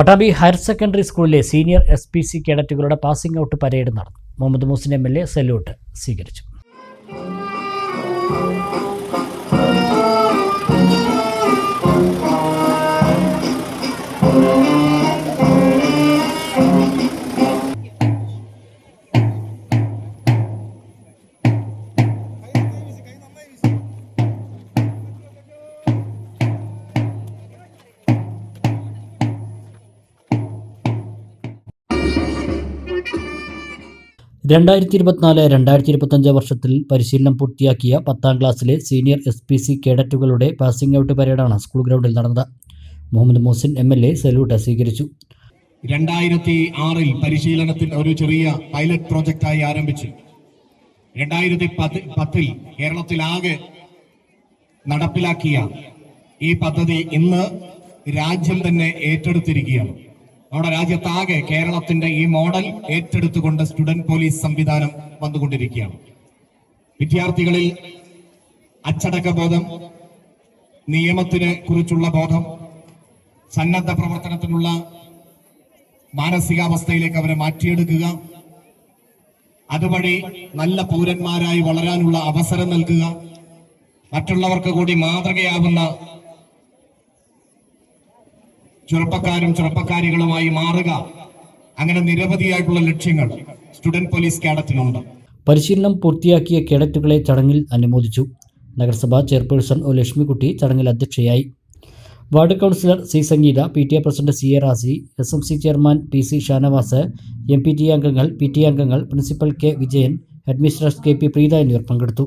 Pattambi higher secondary സ്കൂളിലെ senior S P C കേഡറ്റുകളുടെ passing out parade നടന്നു. Muhammad Muhsin M L A salute സ്വീകരിച്ചു. രണ്ടായിരത്തി ഇരുപത്തിനാല് രണ്ടായിരത്തി ഇരുപത്തഞ്ച് വർഷത്തിൽ പരിശീലനം പൂർത്തിയാക്കിയ പത്താം ക്ലാസ്സിലെ സീനിയർ എസ് പി സി കേഡറ്റുകളുടെ പാസിംഗ് ഔട്ട് പരേഡാണ് സ്കൂൾ ഗ്രൗണ്ടിൽ നടന്നത്. Muhammad Mohsin M L A salute സ്വീകരിച്ചു രണ്ടായിരത്തി ആറിൽ പരിശീലനത്തിൽ ഒരു ചെറിയ പൈലറ്റ് പ്രോജക്റ്റായി ആരംഭിച്ചു. രണ്ടായിരത്തി പത്ത് പത്തിൽ കേരളത്തിലാകെ നടപ്പിലാക്കിയ ഈ പദ്ധതി ഇന്ന് രാജ്യം തന്നെ ഏറ്റെടുത്തിരിക്കുകയാണ്. നമ്മുടെ രാജ്യത്താകെ കേരളത്തിന്റെ ഈ മോഡൽ ഏറ്റെടുത്തുകൊണ്ട് സ്റ്റുഡന്റ് പോലീസ് സംവിധാനം വന്നുകൊണ്ടിരിക്കുകയാണ്. വിദ്യാർത്ഥികളിൽ അച്ചടക്ക ബോധം നിയമത്തിനെ കുറിച്ചുള്ള ബോധം സന്നദ്ധ പ്രവർത്തനത്തിനുള്ള മാനസികാവസ്ഥയിലേക്ക് അവരെ മാറ്റിയെടുക്കുക അതുവഴി നല്ല പൗരന്മാരായി വളരാനുള്ള അവസരം നൽകുക മറ്റുള്ളവർക്ക് കൂടി മാതൃകയാവുന്ന ചെറുപ്പക്കാരും ചെറുപ്പക്കാരികളുമായി മാറുക. അങ്ങനെ നിരവധിയായിട്ടുള്ള ലക്ഷ്യങ്ങൾ സ്റ്റുഡന്റ് പോലീസ് കേഡറ്റിനുണ്ട്. പരിശീലനം പൂർത്തിയാക്കിയ കേഡറ്റുകളെ ചടങ്ങിൽ അനുമോദിച്ചു. നഗരസഭാ ചെയർപേഴ്സൺ ഒ ലക്ഷ്മിക്കുട്ടി ചടങ്ങിൽ അധ്യക്ഷയായി. Ward councillor C Sangeetha P T A president C A Razi S M C chairman P C Shanavas M P T അംഗങ്ങൾ പി ടി അംഗങ്ങൾ principal K Vijayan administrator K P Preetha എന്നിവർ പങ്കെടുത്തു.